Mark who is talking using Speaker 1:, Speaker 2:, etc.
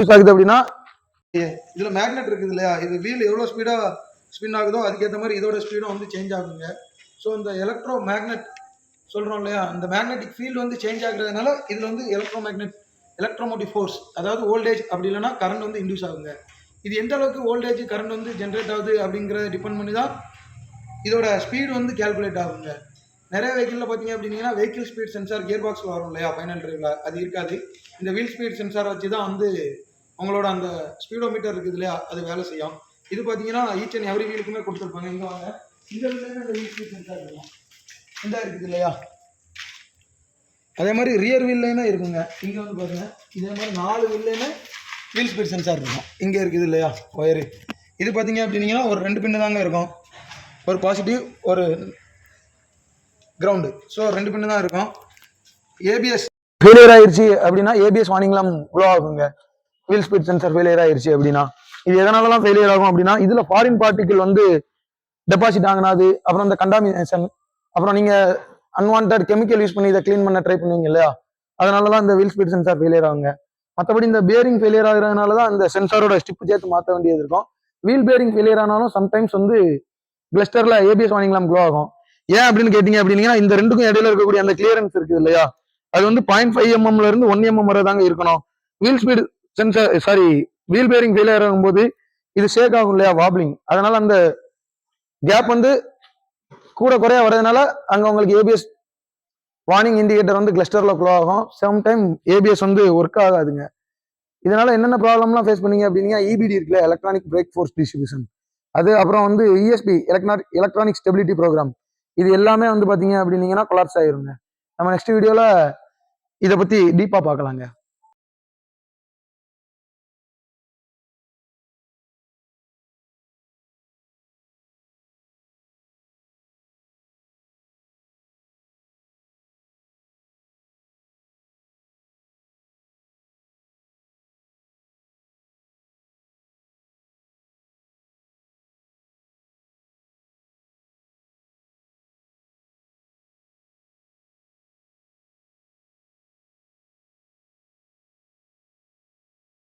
Speaker 1: Use ஆகுது அப்படின்னா?
Speaker 2: இதில் மேக்னெட் இருக்குது இல்லையா? இது வீல் எவ்வளோ ஸ்பீடாக ஸ்பின் ஆகுதோ அதுக்கேற்ற மாதிரி இதோட ஸ்பீடும் வந்து சேஞ்ச் ஆகுங்க. ஸோ இந்த எலக்ட்ரோ மேக்னெட் சொல்கிறோம் இல்லையா? இந்த மேக்னெட்டிக் ஃபீல்டு வந்து சேஞ்ச் ஆகுறதுனால இதில் வந்து எலக்ட்ரோ மேக்னெட் எலக்ட்ரோமோட்டிவ் ஃபோர்ஸ் அதாவது வோல்டேஜ் அப்படி இல்லைன்னா கரண்ட் வந்து இன்டியூஸ் ஆகுங்க. இது எந்த அளவுக்கு வோல்டேஜ் கரண்ட் வந்து ஜென்ரேட் ஆகுது அப்படிங்கிறத டிபெண்ட் பண்ணி தான் இதோட ஸ்பீடு வந்து கால்குலேட் ஆகுங்க. நிறைய வெஹிக்கிளில் பார்த்தீங்க அப்படின்னா வெஹிக்கிள் ஸ்பீட் சென்சார் கியர் பாக்ஸில் வரும் இல்லையா? ஃபைனல் ட்ரைவில் அது இருக்காது. இந்த வீல் ஸ்பீட் சென்சார் வச்சு தான் வந்து உங்களோட அந்த ஸ்பீடோ மீட்டர் இருக்குது இல்லையா அது வேலை செய்யும். இது பார்த்தீங்கன்னா ஈச் அண்ட் எவ்ரி வீலுக்குமே கொடுத்துருப்பாங்க. இங்கே வாங்க. இந்த இந்த வீல் ஸ்பீட் சென்சார் இருக்கும் இந்த இருக்குது இல்லையா? அதே மாதிரி ரியர் வீல்லைனா இருக்குங்க? இங்கே வந்து பாருங்க. இதே மாதிரி நாலு வீல்லையுமே வீல் ஸ்பீட் சென்சார் இருக்கும். இங்கே இருக்குது இல்லையா? ஒயரு இது பார்த்தீங்க அப்படின்னீங்கன்னா ஒரு ரெண்டு பின்னு தாங்க இருக்கும். ஒரு பாசிட்டிவ் ஒரு கிரவுண்டு ஸோ ரெண்டு பின்னு தான் இருக்கும். ஏபிஎஸ்
Speaker 1: ஃபெயிலியர் ஆயிடுச்சு அப்படின்னா ஏபிஎஸ் வார்னிங்லாம் ப்ளோ ஆகுங்க. வீல் ஸ்பீட் சென்சர் ஃபெயிலியர் ஆயிருச்சு அப்படின்னா இது எதனாலலாம் ஃபெயிலியர் ஆகும் அப்படின்னா இதுல ஃபாரின் பார்ட்டிகிள் வந்து டெபாசிட் ஆகினாது அப்புறம் இந்த கண்டாமினேஷன் அப்புறம் நீங்க அன்வான்ட் கெமிக்கல் யூஸ் பண்ணி இதை க்ளீன் பண்ண ட்ரை பண்ணுவீங்க இல்லையா? அதனாலதான் இந்த வீல் ஸ்பீட் சென்சார் ஃபெயிலியர் ஆகுங்க. மற்றபடி இந்த பேரிங் ஃபெயிலியர் ஆகுறதுனால தான் அந்த சென்சாரோட ஸ்டிப் சேர்த்து மாற்ற வேண்டியது இருக்கும். வீல் பேரிங் ஃபெயிலியர் ஆனாலும் சம்டைம்ஸ் வந்து கிளஸ்டர்ல ஏபிஎஸ் வாங்கிக்கலாம் க்ளோ ஆகும். ஏன் அப்படின்னு கேட்டீங்க அப்படின்னா இந்த ரெண்டுக்கும் இடையில இருக்கக்கூடிய அந்த கிளியரன்ஸ் இருக்குது இல்லையா? அது வந்து பாயிண்ட் ஃபைவ் எம்எம்ல இருந்து ஒன் எம்எம் வரை தாங்க இருக்கணும். Wheel speed sensor sorry wheel bearing failure ஆகும்போது இது ஷேக் ஆகும் இல்லையா? வாப்லிங் அதனால அந்த கேப் வந்து கூட குறையா வர்றதுனால அங்க உங்களுக்கு ஏபிஎஸ் வார்னிங் இண்டிகேட்டர் வந்து கிளஸ்டர்ல க்ளோ ஆகும். சம்டைம் ஏபிஎஸ் வந்து ஒர்க் ஆகாதுங்க. இதனால என்னென்ன ப்ராப்ளம்லாம் ஃபேஸ் பண்ணீங்க அப்படின்னா இபிடி இருக்குல்ல எலக்ட்ரானிக் பிரேக் ஃபோர்ஸ் டிஸ்ட்ரிபியூஷன் அது அப்புறம் வந்து ESP electronic electronic stability program இது எல்லாமே வந்து பார்த்தீங்க அப்படின்னீங்கன்னா கொலாப்ஸ் ஆயிருங்க. நம்ம நெக்ஸ்ட் வீடியோவில் இதை பற்றி டீப்பாக பார்க்கலாங்க.